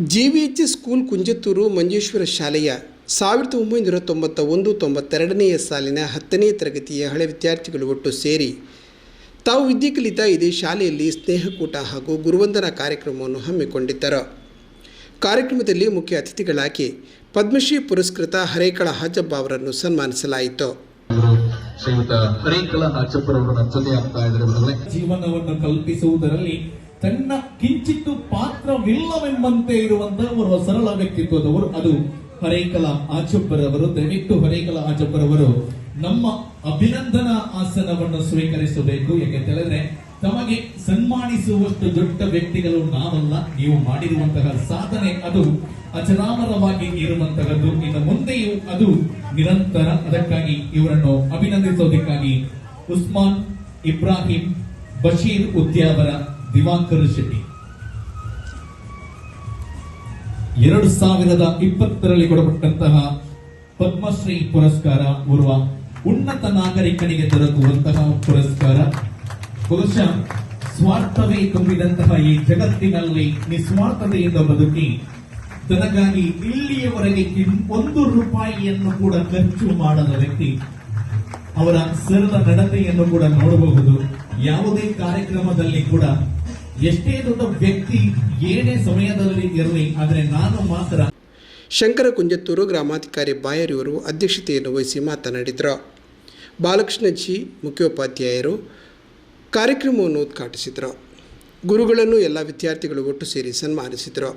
ಜಿವಿಎಚ್ school Kunjathur Manjeshwar ಶಾಲೆಯ ಸಾವಿರದ ಒಂಬೈನೂರ ತೊಂಬತ್ತ ಒಂದು ತೊಂಬತ್ತೆರಡನೆಯ ಸಾಲಿನ ಹತ್ತನೇ ತರಗತಿಯ ಹಳೆ ವಿದ್ಯಾರ್ಥಿಗಳು ಒಟ್ಟು ಸೇರಿ ತಾವು ವಿದ್ಯೆ ಕಲಿತ ಇದೇ ಶಾಲೆಯಲ್ಲಿ ಸ್ನೇಹಕೂಟ ಹಾಗೂ ಗುರುವಂದನ ಕಾರ್ಯಕ್ರಮವನ್ನು ಹಮ್ಮಿಕೊಂಡಿದ್ದರು. ಕಾರ್ಯಕ್ರಮದಲ್ಲಿ ಮುಖ್ಯ ಅತಿಥಿಗಳಾಗಿ ಪದ್ಮಶ್ರೀ ಪುರಸ್ಕೃತ ಹರೇಕಳ ಹಾಜಬ್ಬ ಅವರನ್ನು ಸನ್ಮಾನಿಸಲಾಯಿತು. ಶ್ರೀಯುತ ಜೀವನವನ್ನು ಕಲ್ಪಿಸುವುದರಲ್ಲಿ ತನ್ನ ಕಿಂಚಿತ್ತು ಪಾತ್ರವಿಲ್ಲವೆಂಬಂತೆ ಇರುವಂತಹ ಒಂದು ಸರಳ ವ್ಯಕ್ತಿತ್ವದವರು ಅದು ಹರೇಕಲ ಆಚಪ್ಪರವರು ದಯವಿಟ್ಟು ಹರೇಕಲ ಆಚಪ್ಪರವರು ನಮ್ಮ ಅಭಿನಂದನಾ ಆಸನವನ್ನು ಸ್ವೀಕರಿಸಬೇಕು. ಯಾಕೆಂತ ಹೇಳಿದ್ರೆ, ತಮಗೆ ಸನ್ಮಾನಿಸುವಷ್ಟು ದೊಡ್ಡ ವ್ಯಕ್ತಿಗಳು ನಾವಲ್ಲ, ನೀವು ಮಾಡಿರುವಂತಹ ಸಾಧನೆ ಅದು ಅಜರಾಮರವಾಗಿ ಇರುವಂತಹದ್ದು. ಇನ್ನು ಮುಂದೆಯೂ ಅದು ನಿರಂತರ. ಅದಕ್ಕಾಗಿ ಇವರನ್ನು ಅಭಿನಂದಿಸೋದಕ್ಕಾಗಿ ಉಸ್ಮಾನ್ ಇಬ್ರಾಹಿಂ ಬಶೀರ್ ಉದ್ಯಾವರ ದಿವಾಕರ್ ಶೆಟ್ಟಿ. ಎರಡು ಸಾವಿರದ ಇಪ್ಪತ್ತರಲ್ಲಿ ಕೊಡಪಟ್ಟಂತಹ ಪದ್ಮಶ್ರೀ ಪುರಸ್ಕಾರ ಓರ್ವ ಉನ್ನತ ನಾಗರಿಕನಿಗೆ ದೊರಕುವಂತಹ ಪುರಸ್ಕಾರ. ಬಹುಶಃ ಸ್ವಾರ್ಥವೇ ತುಂಬಿದಂತಹ ಈ ಜಗತ್ತಿನಲ್ಲಿ ನಿಸ್ವಾರ್ಥತೆಯಿಂದ ಬದುಕಿ, ತನಗಾಗಿ ಇಲ್ಲಿಯವರೆಗೆ ಒಂದು ರೂಪಾಯಿಯನ್ನು ಕೂಡ ಖರ್ಚು ಮಾಡದ ವ್ಯಕ್ತಿ, ಅವರ ಸರಳ ನಡತೆಯನ್ನು ಕೂಡ ನೋಡಬಹುದು. ಯಾವುದೇ ಕಾರ್ಯಕ್ರಮದಲ್ಲಿ ಕೂಡ ಎಷ್ಟೇ ದೊಡ್ಡ ವ್ಯಕ್ತಿ ಏನೇ ಸಮಯದಲ್ಲಿ ಇರಲಿ, ಆದರೆ ನಾನು ಮಾತ್ರ ಶಂಕರ ಕುಂಜತ್ತೂರು ಗ್ರಾಮಾಧಿಕಾರಿ ಬಾಯರಿವರು ಅಧ್ಯಕ್ಷತೆಯನ್ನು ವಹಿಸಿ ಮಾತನಾಡಿದರು. ಬಾಲಕೃಷ್ಣ ಜಿ ಮುಖ್ಯೋಪಾಧ್ಯಾಯರು ಕಾರ್ಯಕ್ರಮವನ್ನು ಉದ್ಘಾಟಿಸಿದರು. ಗುರುಗಳನ್ನು ಎಲ್ಲ ವಿದ್ಯಾರ್ಥಿಗಳು ಒಟ್ಟು ಸೇರಿ ಸನ್ಮಾನಿಸಿದರು.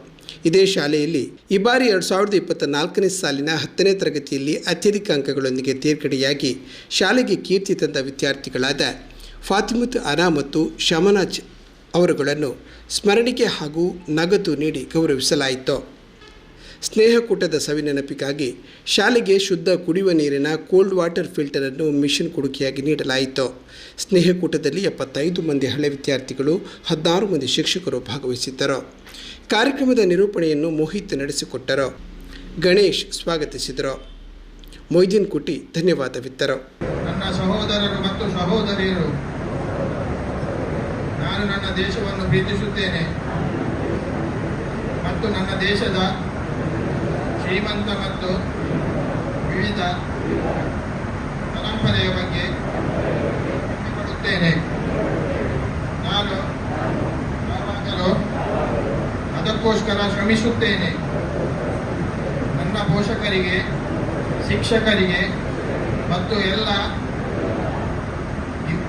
ಇದೇ ಶಾಲೆಯಲ್ಲಿ ಈ ಬಾರಿ ಎರಡು ಸಾವಿರದ ಇಪ್ಪತ್ತ ನಾಲ್ಕನೇ ಸಾಲಿನ ಹತ್ತನೇ ತರಗತಿಯಲ್ಲಿ ಅತ್ಯಧಿಕ ಅಂಕಗಳೊಂದಿಗೆ ತೇರ್ಗಡೆಯಾಗಿ ಶಾಲೆಗೆ ಕೀರ್ತಿ ತಂದ ವಿದ್ಯಾರ್ಥಿಗಳಾದ ಫಾತಿಮತ್ ಅನಾ ಮತ್ತು ಶಮನಾಜ್ ಅವರುಗಳನ್ನು ಸ್ಮರಣಿಕೆ ಹಾಗೂ ನಗದು ನೀಡಿ ಗೌರವಿಸಲಾಯಿತು. ಸ್ನೇಹಕೂಟದ ಸವಿನೆನಪಿಗಾಗಿ ಶಾಲೆಗೆ ಶುದ್ಧ ಕುಡಿಯುವ ನೀರಿನ ಕೋಲ್ಡ್ ವಾಟರ್ ಫಿಲ್ಟರನ್ನು ಮಿಷನ್ ಕೊಡುಗೆಯಾಗಿ ನೀಡಲಾಯಿತು. ಸ್ನೇಹಕೂಟದಲ್ಲಿ ಎಪ್ಪತ್ತೈದು ಮಂದಿ ಹಳೆ ವಿದ್ಯಾರ್ಥಿಗಳು, ಹದಿನಾರು ಮಂದಿ ಶಿಕ್ಷಕರು ಭಾಗವಹಿಸಿದ್ದರು. ಕಾರ್ಯಕ್ರಮದ ನಿರೂಪಣೆಯನ್ನು ಮೋಹಿತ್ ನಡೆಸಿಕೊಟ್ಟರು. ಗಣೇಶ್ ಸ್ವಾಗತಿಸಿದರು. ಮೊಯ್ದೀನ್ ಕುಟಿ ಧನ್ಯವಾದವಿತ್ತರು. ನನ್ನ ಸಹೋದರರು ಮತ್ತು ಸಹೋದರಿಯರು ನಾನು ನನ್ನ ದೇಶವನ್ನು ಪ್ರೀತಿಸುತ್ತೇನೆ. ಮತ್ತು ನನ್ನ ದೇಶದ ಶ್ರೀಮಂತ ಮತ್ತು ವಿವಿಧ ಪರಂಪರೆಯ ಬಗ್ಗೆ ಪಡುತ್ತೇನೆ ನಾನು ಯಾವಾಗಲೂ ಅದಕ್ಕೋಸ್ಕರ ಶ್ರಮಿಸುತ್ತೇನೆ. ನನ್ನ ಪೋಷಕರಿಗೆ, ಶಿಕ್ಷಕರಿಗೆ ಮತ್ತು ಎಲ್ಲ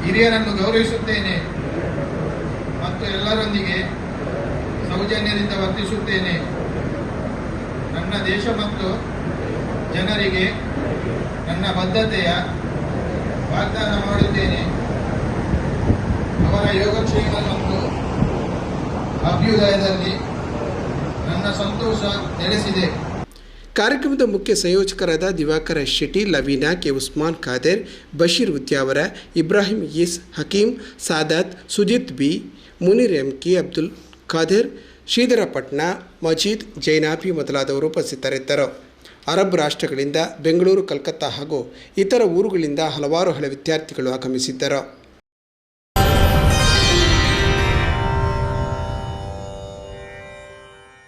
ಹಿರಿಯರನ್ನು ಗೌರವಿಸುತ್ತೇನೆ. ಮತ್ತು ಎಲ್ಲರೊಂದಿಗೆ ಸೌಜನ್ಯದಿಂದ ವರ್ತಿಸುತ್ತೇನೆ. ನನ್ನ ದೇಶ ಮತ್ತು ಜನರಿಗೆ ನನ್ನ ಬದ್ಧತೆಯ ವಾಗ್ದಾನ ಮಾಡುತ್ತೇನೆ. ಅವರ ಯೋಗಕ್ಷೇಮ ಮತ್ತು ಅಭ್ಯುದಯದಲ್ಲಿ ನನ್ನ ಸಂತೋಷ ನೆಲೆಸಿದೆ. ಕಾರ್ಯಕ್ರಮದ ಮುಖ್ಯ ಸಂಯೋಜಕರಾದ Divakara Shetty, Laveena K. Usman Khader, Basheer Udyavara Ibrahim is Hakeem, Sadat, Sujith B, Munir M. K. Abdul Khader, Shridhara Patna, Majeed ಜೈನಾಫಿ ಮೊದಲಾದವರು ಉಪಸ್ಥಿತರಿದ್ದರು. ಅರಬ್ ರಾಷ್ಟ್ರಗಳಿಂದ ಬೆಂಗಳೂರು, ಕಲ್ಕತ್ತಾ ಹಾಗೂ ಇತರ ಊರುಗಳಿಂದ ಹಲವಾರು ಹಳೆ ವಿದ್ಯಾರ್ಥಿಗಳು ಆಗಮಿಸಿದ್ದರು.